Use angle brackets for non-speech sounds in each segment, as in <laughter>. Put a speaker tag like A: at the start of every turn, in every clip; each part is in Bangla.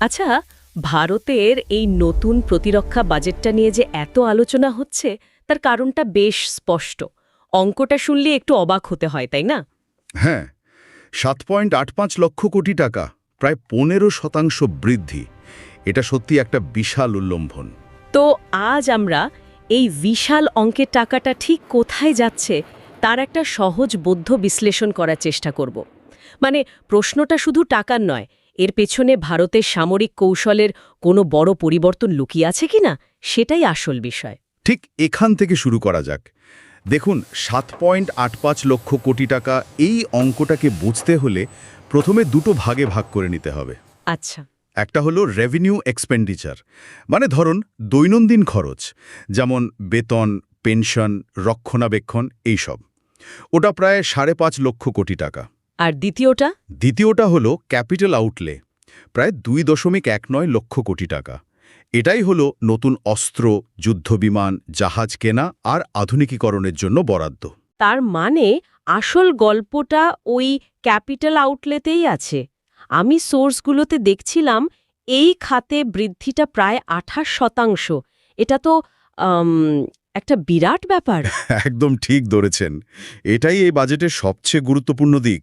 A: আচ্ছা ভারতের এই নতুন প্রতিরক্ষা বাজেটটা নিয়ে যে এত আলোচনা হচ্ছে তার কারণটা বেশ স্পষ্ট। অঙ্কটা শুনলে একটু অবাক হতে হয় তাই না?
B: হ্যাঁ সাত পয়েন্ট আট পাঁচ লক্ষ কোটি টাকা প্রায় পনেরো শতাংশ বৃদ্ধি। এটা সত্যি একটা বিশাল উল্লম্ভন।
A: তো আজ আমরা এই বিশাল অঙ্কের টাকাটা ঠিক কোথায় যাচ্ছে তার একটা সহজ বদ্ধ বিশ্লেষণ করার চেষ্টা করব। মানে প্রশ্নটা শুধু টাকার নয় এর পেছনে ভারতের সামরিক কৌশলের কোনো বড় পরিবর্তন লুকিয়ে আছে কিনা সেটাই আসল বিষয়।
B: ঠিক এখান থেকে শুরু করা যাক। দেখুন সাত পয়েন্ট আট পাঁচ লক্ষ কোটি টাকা এই অঙ্কটাকে বুঝতে হলে প্রথমে দুটো ভাগে ভাগ করে নিতে হবে।
A: আচ্ছা।
B: একটা হলো রেভিনিউ এক্সপেন্ডিচার মানে ধরুন দৈনন্দিন খরচ যেমন বেতন পেনশন রক্ষণাবেক্ষণ এইসব। ওটা প্রায় সাড়ে পাঁচ লক্ষ কোটি টাকা।
A: আর দ্বিতীয়টা?
B: দ্বিতীয়টা হলো ক্যাপিটাল আউটলে প্রায় দুই দশমিক এক নয় লক্ষ কোটি টাকা। এটাই হলো নতুন অস্ত্র যুদ্ধবিমান জাহাজ কেনা আর আধুনিকীকরণের জন্য বরাদ্দ।
A: তার মানে আসল গল্পটা ওই ক্যাপিটাল আউটলেতেই আছে। আমি সোর্সগুলোতে দেখছিলাম এই খাতে বৃদ্ধিটা প্রায় আঠাশ শতাংশ। এটা তো একটা বিরাট ব্যাপার। <laughs>
B: একদম ঠিক ধরেছেন। এটাই এই বাজেটের সবচেয়ে গুরুত্বপূর্ণ দিক।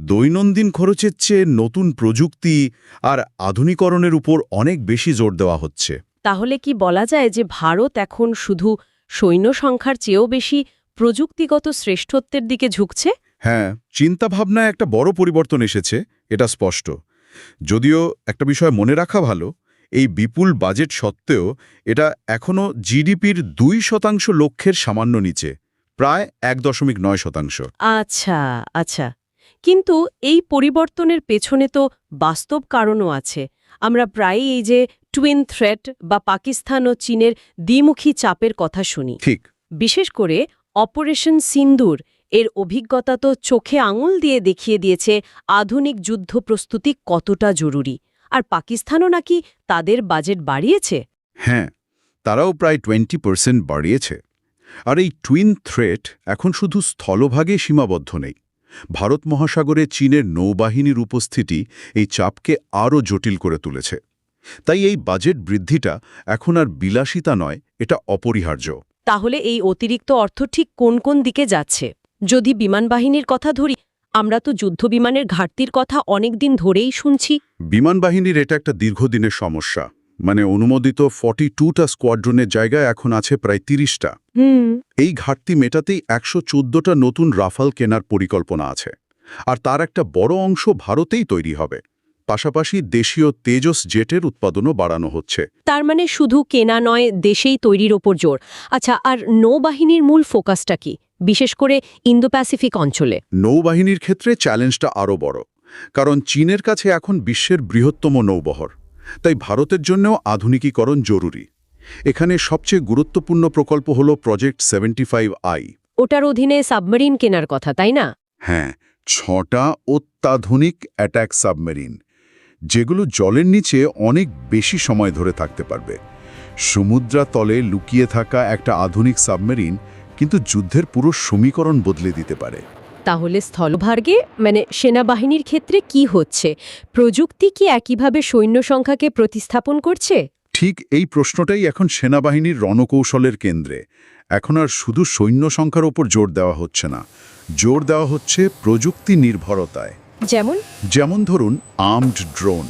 B: দৈনন্দিন খরচের চেয়ে নতুন প্রযুক্তি আর আধুনিকরণের উপর অনেক বেশি জোর দেওয়া হচ্ছে।
A: তাহলে কি বলা যায় যে ভারত এখন শুধু সৈন্য সংখ্যার চেয়েও বেশি প্রযুক্তিগত শ্রেষ্ঠত্বের দিকে ঝুঁকছে?
B: হ্যাঁ চিন্তাভাবনায় একটা বড় পরিবর্তন এসেছে এটা স্পষ্ট। যদিও একটা বিষয় মনে রাখা ভালো এই বিপুল বাজেট সত্ত্বেও এটা এখনও জিডিপির দুই শতাংশ লক্ষ্যের সামান্য নিচে প্রায় এক দশমিক নয় শতাংশ।
A: আচ্ছা আচ্ছা। কিন্তু এই পরিবর্তনের পেছনে তো বাস্তব কারণও আছে। আমরা প্রায়ই এই যে টুইন থ্রেট বা পাকিস্তান ও চীনের দ্বিমুখী চাপের কথা শুনি।
B: ঠিক।
A: বিশেষ করে অপারেশন সিন্দুর এর অভিজ্ঞতা তো চোখে আঙুল দিয়ে দেখিয়ে দিয়েছে আধুনিক যুদ্ধ প্রস্তুতি কতটা জরুরি। আর পাকিস্তানও নাকি তাদের বাজেট বাড়িয়েছে?
B: হ্যাঁ তারাও প্রায় টোয়েন্টি পার্সেন্ট বাড়িয়েছে। আর এই টুইন থ্রেট এখন শুধু স্থলভাগে সীমাবদ্ধ নেই। ভারত মহাসাগরে চীনের নৌবাহিনীর উপস্থিতি এই চাপকে আরও জটিল করে তুলেছে। তাই এই বাজেট বৃদ্ধিটা এখন আর বিলাসিতা নয় এটা অপরিহার্য।
A: তাহলে এই অতিরিক্ত অর্থ ঠিক কোন কোন দিকে যাচ্ছে? যদি বিমানবাহিনীর কথা ধরি আমরা তো যুদ্ধ বিমানের ঘাটতির কথা অনেক দিন ধরেই শুনছি।
B: বিমান বাহিনীর এটা একটা দীর্ঘদিনের সমস্যা। মানে অনুমোদিত ফর্টি টুটা স্কোয়াড্রনের জায়গায় এখন আছে প্রায় তিরিশটা। এই ঘাটতি মেটাতেই একশো চোদ্দটা নতুন রাফাল কেনার পরিকল্পনা আছে। আর তার একটা বড় অংশ ভারতেই তৈরি হবে। পাশাপাশি দেশীয় তেজস জেটের উৎপাদনও বাড়ানো হচ্ছে।
A: তার মানে শুধু কেনা নয় দেশেই তৈরির ওপর জোর। আচ্ছা আর নৌবাহিনীর মূল ফোকাসটা কি? বিশেষ করে ইন্দো প্যাসিফিক অঞ্চলে।
B: নৌবাহিনীর ক্ষেত্রে চ্যালেঞ্জটা আরও বড়। কারণ চীনের কাছে এখন বিশ্বের বৃহত্তম নৌবহর। তাই ভারতের জন্যও আধুনিকীকরণ জরুরি। এখানে সবচেয়ে গুরুত্বপূর্ণ প্রকল্প হল প্রজেক্ট সেভেন্টি ফাইভ আই
A: ওটার অধীনে সাবমেরিন কেনার কথা তাই না?
B: হ্যাঁ ছটা অত্যাধুনিক অ্যাট্যাক সাবমেরিন যেগুলো জলের নিচে অনেক বেশি সময় ধরে থাকতে পারবে। সমুদ্রাতলে লুকিয়ে থাকা একটা আধুনিক সাবমেরিন কিন্তু যুদ্ধের পুরো সমীকরণ বদলে দিতে পারে।
A: তাহলে স্থলভার্গে মানে সেনাবাহিনীর ক্ষেত্রে কি হচ্ছে? প্রযুক্তি কি একইভাবে সৈন্য সংখ্যাকে প্রতিস্থাপন করছে?
B: ঠিক এই প্রশ্নটাই এখন সেনাবাহিনীর রণকৌশলের কেন্দ্রে। এখন আর শুধু সৈন্য সংখ্যার ওপর জোর দেওয়া হচ্ছে না। জোর দেওয়া হচ্ছে প্রযুক্তি নির্ভরতায়।
A: যেমন?
B: যেমন ধরুন armed drone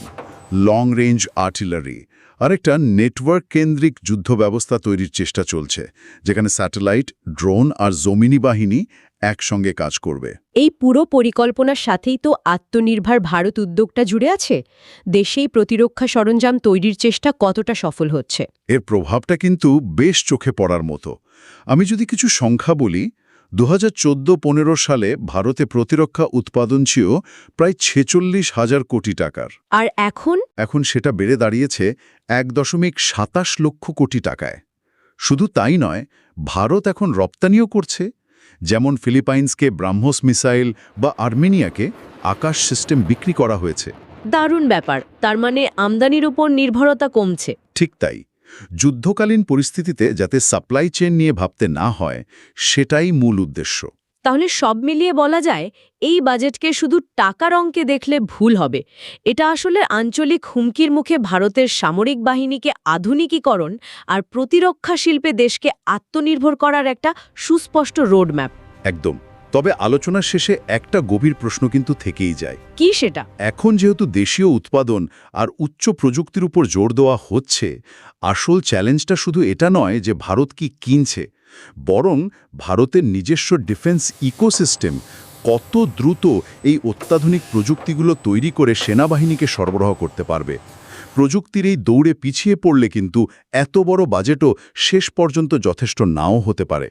B: long range artillery আরেকটা নেটওয়ার্ক কেন্দ্রিক যুদ্ধ ব্যবস্থা তৈরির চেষ্টা চলছে যেখানে স্যাটেলাইট ড্রোন আর জমিনি বাহিনী একসঙ্গে কাজ করবে।
A: এই পুরো পরিকল্পনার সাথেই তো আত্মনির্ভর ভারত উদ্যোগটা জুড়ে আছে। দেশেই প্রতিরক্ষা সরঞ্জাম তৈরির চেষ্টা কতটা সফল হচ্ছে।
B: এর প্রভাবটা কিন্তু বেশ চোখে পড়ার মতো। আমি যদি কিছু সংখ্যা বলি দু হাজার পনেরো সালে ভারতে প্রতিরক্ষা উৎপাদন ছিল প্রায় ছেচল্লিশ হাজার কোটি টাকার।
A: আর এখন?
B: এখন সেটা বেড়ে দাঁড়িয়েছে এক দশমিক সাতাশ লক্ষ কোটি টাকায়। শুধু তাই নয় ভারত এখন রপ্তানিও করছে যেমন ফিলিপাইন্সকে ব্রাহ্মস মিসাইল বা আর্মেনিয়াকে আকাশ সিস্টেম বিক্রি করা হয়েছে।
A: দারুণ ব্যাপার তার মানে আমদানির উপর নির্ভরতা কমছে।
B: ঠিক তাই। যুদ্ধকালীন পরিস্থিতিতে যাতে সাপ্লাই চেন নিয়ে ভাবতে না হয় সেটাই মূল উদ্দেশ্য।
A: তাহলে সব মিলিয়ে বলা যায় এই বাজেটকে শুধু টাকার অঙ্কে দেখলে ভুল হবে। এটা আসলে আঞ্চলিক হুমকির মুখে ভারতের সামরিক বাহিনীকে আধুনিকীকরণ আর প্রতিরক্ষা শিল্পে দেশকে আত্মনির্ভর করার একটা সুস্পষ্ট রোডম্যাপ।
B: একদম। তবে আলোচনার শেষে একটা গভীর প্রশ্ন কিন্তু থেকেই যায়।
A: কি সেটা?
B: এখন যেহেতু দেশীয় উৎপাদন আর উচ্চ প্রযুক্তির উপর জোর দেওয়া হচ্ছে আসল চ্যালেঞ্জটা শুধু এটা নয় যে ভারত কি কিনছে বরং ভারতের নিজস্ব ডিফেন্স ইকোসিস্টেম কত দ্রুত এই অত্যাধুনিক প্রযুক্তিগুলো তৈরি করে সেনাবাহিনীকে সরবরাহ করতে পারবে। প্রযুক্তির এই দৌড়ে পিছিয়ে পড়লে কিন্তু এত বড় বাজেটও শেষ পর্যন্ত যথেষ্ট নাও হতে পারে।